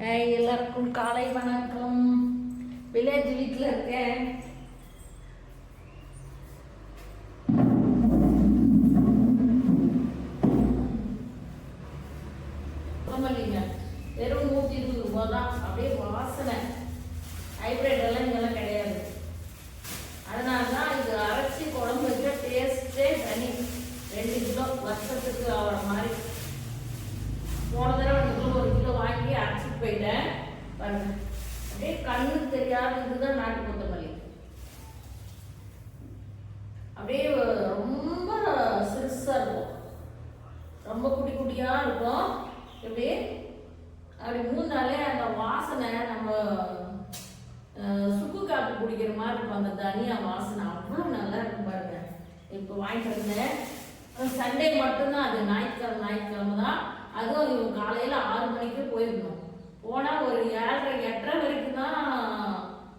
எல்லாருக்கும் காலை வணக்கம். வில்லேஜ் வீட்டில் இருக்கேன் இல்லைங்க வெறும் நூற்றி இருபது ரூபா தான் அப்படியே வாசனை ஹைப்ரிட் எல்லாம் இங்கெல்லாம் கிடையாது அதனால தான் இது அரைச்சி குழம்பு வச்சா டேஸ்ட்டே தனி ரெண்டு கிலோ வருஷத்துக்கு ஆகிற மாதிரி போன தடவை இந்த கிலோ ஒரு கிலோ வாங்கி அரைச்சிட்டு போயிட்டேன் பாருங்க அப்படியே கண்ணுக்கு தெரியாத இதுதான் நாட்டு கொத்தமல்லி அப்படியே ரொம்ப சிறுசா இருக்கும் ரொம்ப குட்டி இருக்கும். எப்படி? அப்படி மூணாலே அந்த வாசனை நம்ம சுக்கு காப்பி குடிக்கிற மாதிரி இருக்கும். அந்த தனியா வாசனை. அவ்வளோ நல்லா இருக்கும் பாருங்க. இப்போ வாங்கிட்டு வந்தேன். சண்டே மட்டும்தான். அது ஞாயிற்றுக்கிழமை ஞாயிற்றுக்கிழமை தான். அதுவும் இவங்க காலையில் ஆறு மணிக்கு போயிருந்தோம். போனால் ஒரு ஏழரை எட்டரை வரைக்கும் தான்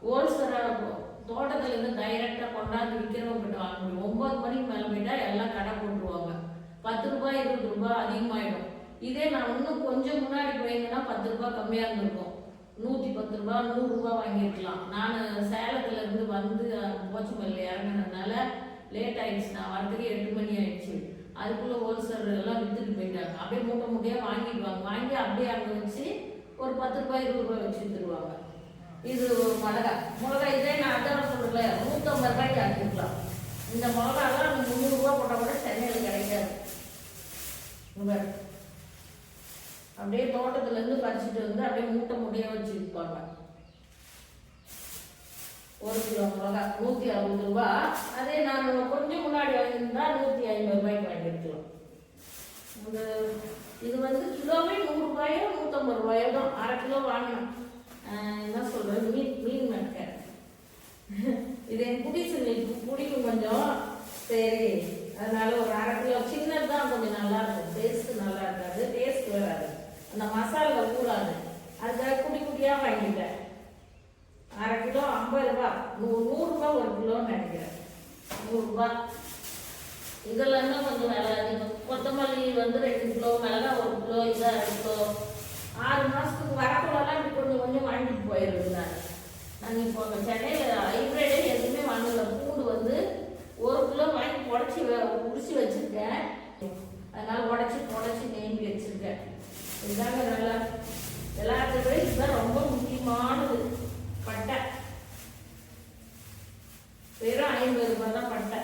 ஹோல்சேலாக இருக்கும். தோட்டத்துலேருந்து டைரெக்டாக கொண்டாந்து விற்கிறவங்க கிட்ட வாங்க முடியும். ஒம்பது மணிக்கு மேலே போயிட்டா எல்லாம் கடை போட்டுருவாங்க. பத்து ரூபாய் இருபது ரூபாய் அதிகமாயிடும். இதே நான் இன்னும் கொஞ்சம் முன்னாடி போயிருந்தேன்னா பத்து ரூபாய் கம்மியாக இருந்திருக்கும். நூற்றி பத்து ரூபாய் நூறு ரூபாய் வாங்கியிருக்கலாம். நான் சேலத்துல இருந்து வந்து போச்சமல்ல இறங்கினதுனால லேட் ஆயிடுச்சு. நான் வரத்துக்கு எட்டு மணி ஆயிடுச்சு. அதுக்குள்ள ஹோல்சேல் எல்லாம் வித்துட்டு போயிட்டாங்க. அப்படியே மூட்டை மூட்டையாக வாங்கிடுவாங்க. வாங்கி அப்படியே அங்கே வச்சு ஒரு பத்து ரூபாய் இருபது ரூபாய் வச்சு விற்றுருவாங்க இது மிளகா மிளகா இதே நான் அதான் சொல்றேன்ல நூற்றம்பது ரூபாய்க்கு ஆக்கிருக்கலாம் இந்த மிளகா முந்நூறுரூவா போட்டால் கூட சென்னையில் கிடைக்காது இங்க பாரு. அப்படியே இருந்து பறிச்சுட்டு வந்து அப்படியே மூட்டை மூட்டையா வச்சு விற்பாங்க ஒரு கிலோ மிளகா நூற்றி அறுபது ரூபா அதே நான் கொஞ்சம் முன்னாடி வாங்கியிருந்தா நூற்றி ஐம்பது ரூபாய்க்கு வாங்கியிருக்கலாம். இந்த இது வந்து கிலோவே நூறு ரூபாயோ நூற்றம்பது ரூபாயோ தான். அரை கிலோ வாங்கணும் ஆஹ் என்ன சொல்றது? மீன் மீன் மெட்டை இது என் குடிசு நெல் பிடிக்கும் கொஞ்சம். சரி. அதனால ஒரு அரை கிலோ. சின்னது தான் கொஞ்சம் நல்லா இருக்கும். டேஸ்ட் நல்லா இருக்காது. டேஸ்ட் வராது அந்த மசாலா கூடாது. அதுக்காக குட்டி குட்டியாக வாங்கிட்டேன். அரை கிலோ ஐம்பது ரூபா. நூறு நூறுரூபா ஒரு கிலோன்னு நினைக்கிறேன். நூறுரூபா இதெல்லாம் தான் கொஞ்சம் விலை அதிகம். கொத்தமல்லி வந்து ரெண்டு கிலோ மிளகா ஒரு கிலோ இது ரெண்டு கிலோ. ஆறு மாதத்துக்கு வரக்குள்ளெல்லாம் இப்படி கொஞ்சம் கொஞ்சம் வாங்கிட்டு போயிடுது நான் இப்போ அங்கே சென்னையில் ஹைப்ரிடே எதுவுமே வாங்கல. பூண்டு வந்து ஒரு கிலோ வாங்கி உடச்சி உடிச்சு வச்சுருக்கேன் அதனால உடச்சி உடச்சி நேம்பி வச்சுருக்கேன் இதுதாங்க நல்லா எல்லாத்துக்குமே இதுதான் ரொம்ப முக்கியமானது. பட்டை. வெறும் ஐம்பது ரூபாய் தான் பட்டை.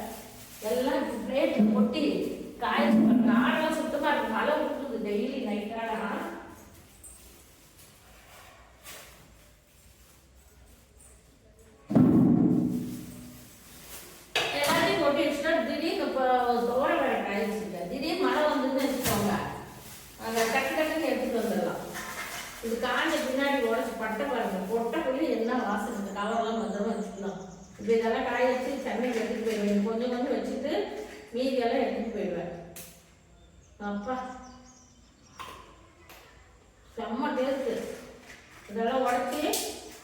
எல்லாம் பிளேட் கொட்டி காய்ச்சி காடெல்லாம் சுத்தமாக இருக்கு மழை விட்டுருது டெய்லி நைட்டாடா காஞ்ச பின்னாடி உடச்சி பட்டை பாருங்க பொட்டக்குள்ளே என்ன வாசம் இந்த கவர்லாம் வந்துடும் வச்சுக்கலாம். இப்போ இதெல்லாம் காய வச்சு சென்னைக்கு எடுத்துட்டு போயிடுவேன். கொஞ்சம் கொஞ்சம் வச்சுட்டு மீதியெல்லாம் எடுத்துகிட்டு போயிடுவேன். அப்பா. செம்ம டேஸ்ட்டு இதெல்லாம் உடச்சி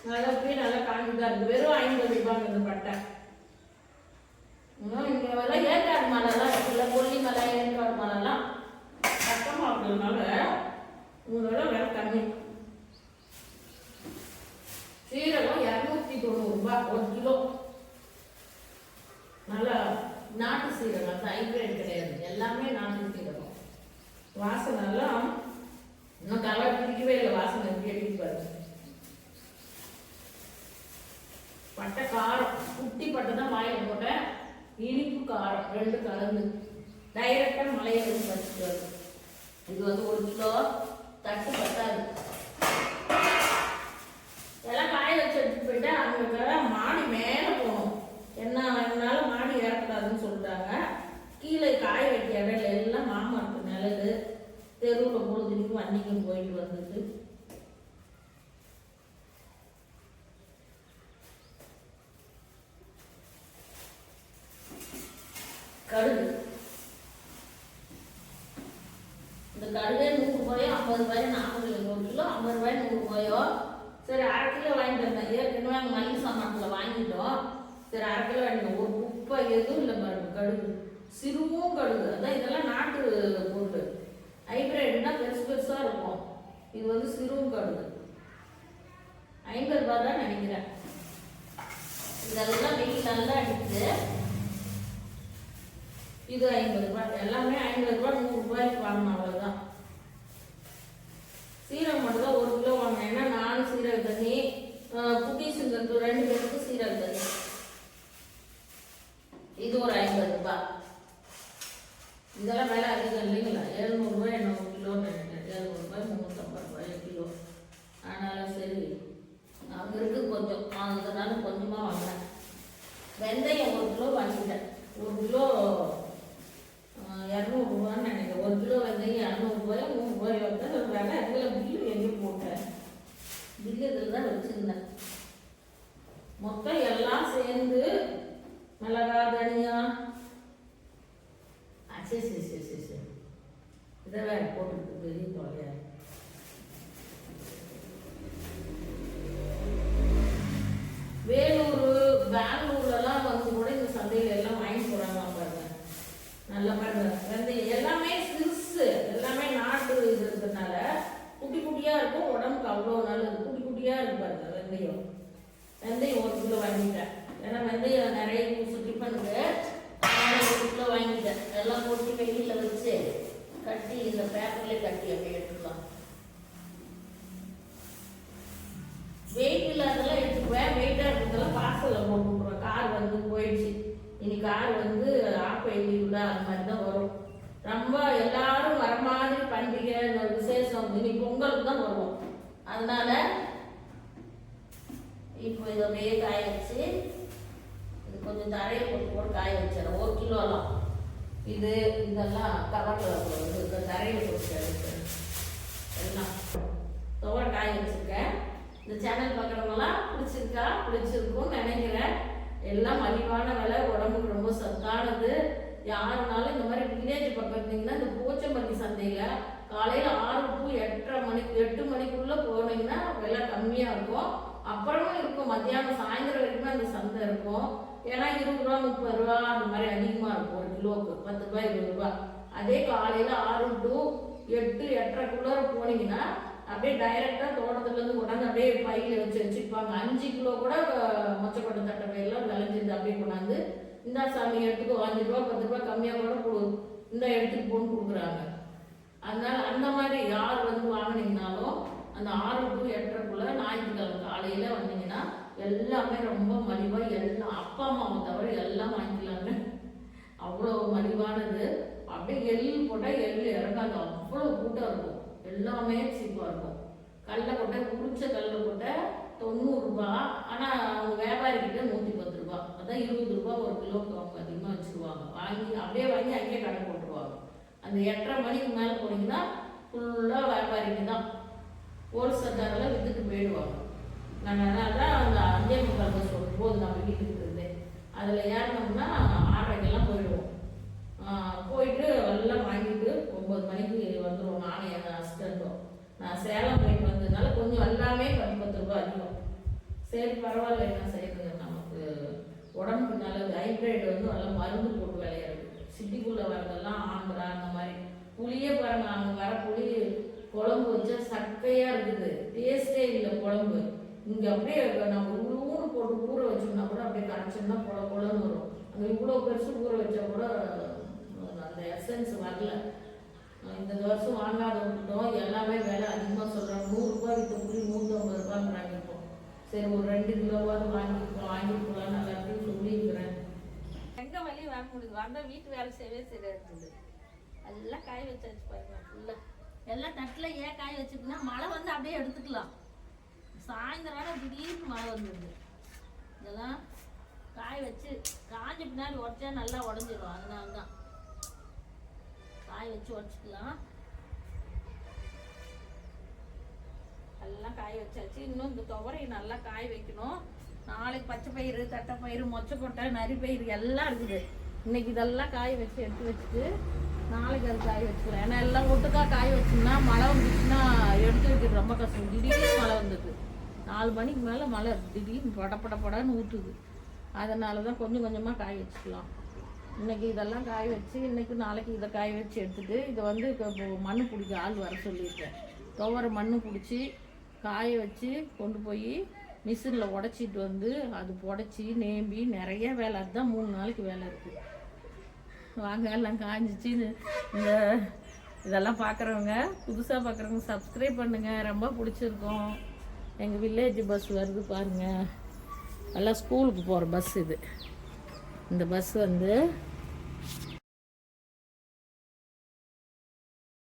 நல்லா போய் நல்லா காஞ்சிதான் இருக்குது வெறும் ஐம்பது ரூபாங்க இந்த பட்டை இன்னும் இங்கே எல்லாம் ஏற்காடு மலைலாம் இருக்குல்ல கொல்லி மலை ஏற்காடு மலைலாம் பக்கமாக இருக்கிறதுனால உங்களோட விலை கம்மி சீரகம் இரநூத்தி தொண்ணூறு ரூபாய் ஒரு கிலோ நல்லா நாட்டு சீரகம் அந்த ஹைப்ரிட் கிடையாது எல்லாமே நாட்டு சீரகம் வாசனை எல்லாம் இன்னும் தலை பிடிக்கவே இல்லை வாசனை எப்படி அடிக்க பாருங்க பட்டை காரம் குட்டி பட்டை தான் வாயில் போட்டேன். இனிப்பு காரம் ரெண்டு கலந்து. டைரக்டாக மலையை பறிச்சுட்டு வருது இது வந்து ஒரு கிலோ தட்டு பட்டை எல்லாம் காய வச்சு எடுத்துட்டு போயிட்டு அங்கே மாடி மேலே போகணும் என்ன என்னால மாடி ஏறக்கூடாதுன்னு சொல்லிட்டாங்க கீழே காய வைக்க இடையில எல்லாம் மாமரத்து நிழல் தெருவில் பொழுதுக்கு வண்டிக்கும் போயிட்டு வந்துட்டு கடுகு. இந்த கடுகே நூறு ரூபாயோ ஐம்பது ரூபாயோ நாற்பது ஒரு கிலோ ஐம்பது ரூபாய் நூறு ரூபாயோ சரி அரை கிலோ வாங்கிட்டு வந்தேன். ஏற்கனவே அங்கே மளிகை சாமான்ல வாங்கிட்டோம். சரி அரை கிலோ வாங்கிட்டோம் ஒரு குப்பை எதுவும் இல்லை பாருங்க கடுகு. சிறுவும் கடுகு. அதான் இதெல்லாம் நாட்டு பொருள் ஹைப்ரிட்னா பெருசு பெருசாக இருக்கும். இது வந்து சிறுவும் கடுகு. ஐம்பது ரூபாய் தான் நினைக்கிறேன். இதெல்லாம் வெயில் நல்லா அடிக்குது. இது ஐம்பது ரூபாய். எல்லாமே ஐம்பது ரூபாய் நூறு ரூபாய்க்கு வாங்கணும் அவ்வளோதான் சீரகம் மட்டும் தான் ஒரு கிலோ வாங்கினேன். ஏன்னா நானும் சீரக தண்ணி குட்டீஸுங்களுக்கு ரெண்டு பேருக்கு சீரக தண்ணி. இது ஒரு ஐம்பது ரூபாய். இதெல்லாம் விலை அதிகம் இல்லைங்களா? எழுநூறுபா என்ன ஒரு கிலோ நினைக்கிறேன். எழுநூறுபாய் முந்நூற்றம்பது ரூபாய் கிலோ. அதனால சரி அங்கே இருக்குது கொஞ்சம். அதனால கொஞ்சமாக வாங்கினேன். வெந்தயம் ஒரு கிலோ வாங்கிட்டேன். ஒரு கிலோ இரநூறுபான்னு நினைக்கிறேன் ஒரு கிலோ ரூபாய் இரநூறுபாயோ நூறுரூபாயோ வந்து அதில் பில்லு எங்கே போட்டேன்? பில்லு இதில் தான் வச்சுருந்தேன். மொத்தம் எல்லாம் சேர்ந்து மிளகா தனியா. சரி சரி சரி சரி சரி. இதை வேறு போட்டுருக்கு பெரிய தொலையா வேலூர் பெங்களூர்லாம் வந்து கூட இந்த சந்தையில எல்லாம் வாங்கி போறாங்க பாருங்க நல்லா பாருங்க வெந்தயம் எல்லாமே சிறுசு எல்லாமே நாட்டு இது இருக்கிறதுனால குட்டி குட்டியா இருக்கும் உடம்புக்கு அவ்வளோ நல்லது குட்டி குட்டியா இருக்கு பாருங்க வெந்தயம் வெந்தயம் ஒரு கிலோ வாங்கிட்டேன் ஏன்னா வெந்தயம் நிறைய யூஸ் டிஃபனுக்கு ஒரு கிலோ வாங்கிட்டேன் எல்லாம் போட்டு வெயிலில் வச்சு கட்டி இந்த பேப்பர்லேயே கட்டி அப்படியே எடுத்துக்கலாம் வெயிட் இல்லாதெல்லாம் எடுத்துக்குவேன். வெயிட்டாக இருக்கிறதெல்லாம் பார்சலில் போட்டு கார் வந்து போயிடுச்சு. இனி கார் வந்து ஆப் லீவ்ல அந்த மாதிரி தான் வரும். ரொம்ப எல்லாரும் வர மாதிரி பண்டிகை இந்த விசேஷம் இனி பொங்கலுக்கு தான் வருவோம். அதனால இப்போ இதை அப்படியே காய வச்சு இது கொஞ்சம் தரையை போட்டு போட்டு காய வச்சிடறேன். ஒரு கிலோலாம் இது இதெல்லாம் கவரில் போடுறது இந்த தரையில் போட்டு எல்லாம் துவர காய வச்சுருக்கேன். இந்த சேனல் பார்க்குறவங்களாம் பிடிச்சிருக்கா? பிடிச்சிருக்கும் நினைக்கிறேன். எல்லாம் மலிவான விலை. உடம்புக்கு ரொம்ப சத்தானது. யாருனாலும் இந்த மாதிரி வில்லேஜ் பக்கம் இருந்தீங்கன்னா இந்த போச்சம்பள்ளி சந்தையில் காலையில் ஆறு டு எட்டரை மணிக்கு எட்டு மணிக்குள்ளே போனீங்கன்னா விலை கம்மியாக இருக்கும் அப்புறமும் இருக்கும் மத்தியானம் சாயந்தரம் வரைக்கும் அந்த சந்தை இருக்கும் ஏன்னா இருபது ரூபா முப்பது ரூபா அந்த மாதிரி அதிகமாக இருக்கும் ஒரு கிலோவுக்கு பத்து ரூபாய் இருபது ரூபாய். அதே காலையில் ஆறு டு எட்டு எட்டரைக்குள்ளார போனீங்கன்னா அப்படியே டைரெக்டாக தோட்டத்துலேருந்து கொண்டாந்து அப்படியே பையில் வச்சு வச்சுருப்பாங்க. அஞ்சு கிலோ கூட அஹ், மொச்சக்கொட்டை தட்டை பயிரெல்லாம் விளைஞ்சிருந்து அப்படியே கொண்டாந்து இந்த சாமி எடுத்துக்கோ அஞ்சு ரூபா பத்து ரூபா கம்மியாக கூட கொடு. இந்த எடுத்துட்டு போன்னு கொடுக்குறாங்க. அதனால அந்த மாதிரி யார் வந்து வாங்கினீங்கனாலும் அந்த ஆறு டு எட்டரைக்குள்ள ஞாயிற்றுக்கிழமை காலையில் வந்தீங்கன்னா எல்லாமே ரொம்ப மலிவாக எல்லாம் அப்பா அம்மாவை தவிர எல்லாம் வாங்கி அவ்வளோ மலிவானது. அப்படியே எள்ளு போட்டால் எள்ளு இறங்காது. அவ்வளோ கூட்டம் இருக்கும். எல்லாமே சீப்பாக இருக்கும். கடலை கொட்டை குடிச்ச கடலை கொட்டை தொண்ணூறுரூபா ஆனால் அவங்க வியாபாரிக்கிட்ட நூற்றி பத்து ரூபா. அதான் இருபது ரூபா ஒரு கிலோக்கு அவங்க அதிகமாக வச்சுருவாங்க. வாங்கி அப்படியே வாங்கி அங்கேயே கடை போட்டுருவாங்க. அந்த எட்டரை மணிக்கு மேலே போனீங்கன்னா ஃபுல்லாக வியாபாரிக்கு தான். ஹோல்சேலரில் விற்றுட்டு போயிடுவாங்க. நான் அதான் அந்த அஞ்சே முக்கால் பஸ் போது நான் வீட்டுக்கு இருந்தேன் அதில் ஏறினோம்னா ஆறரைக்கெல்லாம் போயிடுவோம். போயிட்டு எல்லாம் வாங்கிட்டு ஒம்பது மணிக்கு வந்துடுவோம் நானும் என் ஹஸ்பண்டும் நான் சேலம் போயிட்டு வந்ததுனால கொஞ்சம் எல்லாமே பத்து பத்து ரூபாய் அதிகம். சரி பரவாயில்ல என்ன செய்யுது நமக்கு உடம்புக்கு நல்லது. ஹைப்ரிட் வந்து நல்லா மருந்து போட்டு விளையாடுது சிட்டிக்குள்ளே வரதெல்லாம் ஆந்திரா அந்த மாதிரி. புளியே பாருங்க அங்கே வர புளி குழம்பு வச்சா சக்கையாக இருக்குது. டேஸ்டே இல்லை குழம்பு. இங்கே அப்படியே நம்ம உழுவுன்னு போட்டு ஊற வச்சோம்னா கூட அப்படியே கரைச்சோம்னா குழ குழம்பு வரும். இவ்வளோ பெருசு ஊற வச்சா கூட அந்த எசன்ஸ் வரல. இந்த வருஷம் விட்டோம் எல்லாமே விலை அதிகமாக சொல்கிறாங்க நூறுரூபா விற்ற புளி நூற்றம்பது ரூபாங்கிறாங்க இப்போ. சரி ஒரு ரெண்டு கிலோவாவது வாங்கிக்கலாம் வாங்கிக்கலாம் நல்லா இருக்குன்னு சொல்லியிருக்கிறேன். எங்கே வழி வாங்க முடியுது. வந்தால் வீட்டு வேலை செய்யவே சரியா இருக்குது எல்லாம் காய வச்சாச்சு பாருங்க ஃபுல்லாக எல்லாம் தட்டில் ஏன் காய வச்சுட்டுனா மழை வந்து அப்படியே எடுத்துக்கலாம். சாயந்தரம் திடீர்னு மழை வந்துடுது. இதெல்லாம் காய வச்சு காஞ்ச பின்னாடி உடச்சா நல்லா உடஞ்சிடும் அதனால தான் காய வச்சு உடச்சிக்கலாம். எல்லாம் காய வச்சாச்சு. இன்னும் இந்த துவரையை நல்லா காய வைக்கணும். நாளைக்கு பச்சை பயிறு தட்டைப்பயிறு மொச்சக்கொட்டை நரிப்பயிறு எல்லாம் இருக்குது. இன்னைக்கு இதெல்லாம் காய வச்சு எடுத்து வச்சுட்டு நாளைக்கு அது காய வச்சுக்கலாம். ஏன்னா எல்லாம் ஒட்டுக்கா காய வச்சோம்னா மழை வந்துச்சுன்னா எடுத்து வைக்கிறது ரொம்ப கஷ்டம். திடீர்னு மழை வந்தது. நாலு மணிக்கு மேலே மழை திடீர்னு பட படன்னு ஊற்றுது அதனால தான் கொஞ்சம் கொஞ்சமாக காய வச்சுக்கலாம். இன்றைக்கி இதெல்லாம் காய வச்சு இன்றைக்கி நாளைக்கு இதை காய வச்சு எடுத்துட்டு இதை வந்து இப்போ மண் பிடிக்க ஆள் வர சொல்லியிருக்கேன். துவர மண் பிடிச்சி காய வச்சு கொண்டு போய் மிஷினில் உடச்சிட்டு வந்து அது புடச்சி நேம்பி நிறைய வேலை. அதுதான் மூணு நாளைக்கு வேலை இருக்குது வாங்க எல்லாம் காஞ்சிச்சு. இந்த இதெல்லாம் பார்க்குறவங்க புதுசாக பார்க்குறவங்க சப்ஸ்கிரைப் பண்ணுங்கள் ரொம்ப பிடிச்சிருக்கோம். எங்கள் வில்லேஜ் பஸ் வருது பாருங்கள் எல்லாம் ஸ்கூலுக்கு போகிற பஸ் இது. இந்த பஸ் வந்து